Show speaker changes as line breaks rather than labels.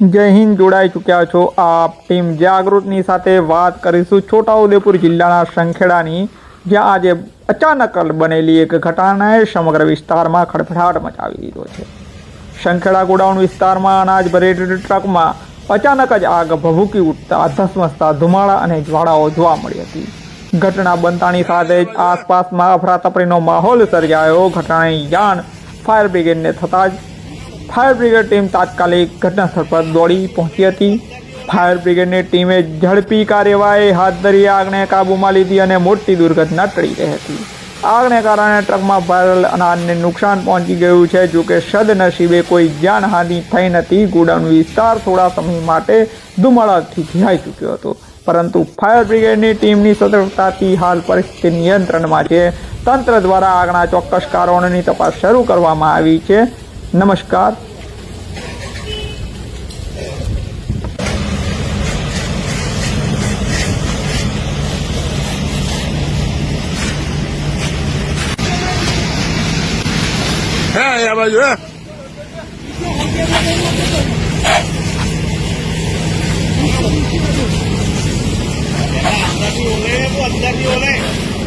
જય હિન્દ જોડાઈ ચૂક્યા છો આપ. ટીમ જાગૃતની સાથે વાત કરીશું છોટાઉદેપુર જિલ્લાના સંખેડાની, જ્યાં આજે અચાનક બનેલી એક ઘટનાએ સમગ્ર વિસ્તારમાં ખડભડાટ મચાવી દીધો છે. સંખેડા ગોડાઉન વિસ્તારમાં અનાજ ભરેલી ટ્રકમાં અચાનક જ આગ ભભૂકી ઉઠતા ધસમસતા ધુમાડા અને જ્વાળાઓ જોવા મળી હતી. ઘટના બનતાની સાથે જ આસપાસમાં અફરાતફરીનો માહોલ સર્જાયો. ઘટનાની જાણ ફાયર બ્રિગેડને થતાં જ ફાયર બ્રિગેડ ટીમ તાત્કાલિક ઘટનાસ્થળ પર દોડી પહોંચી હતી. ફાયર બ્રિગેડની ટીમે ઝડપી કાર્યવાહી હાથ ધરી આગને કાબૂમાં લીધી અને મોટી દુર્ઘટના ટળી રહી હતી. આગને કારણે ટ્રકમાં ભરેલ અનાજને નુકસાન પહોંચી ગયું છે જોકે સદનસીબે કોઈ જાનહાનિ થઈ નથી. ગોડાઉન વિસ્તાર થોડા સમય માટે ધુમાડાથી ઘેરાઈ ચૂક્યો હતો. પરંતુ ફાયર બ્રિગેડની ટીમની સતર્કતાથી હાલ પરિસ્થિતિ નિયંત્રણમાં છે. તંત્ર દ્વારા આગના ચોક્કસ કારણોની તપાસ શરૂ કરવામાં આવી છે. नमस्कार।
है या बाजू अंदर भी हो रहे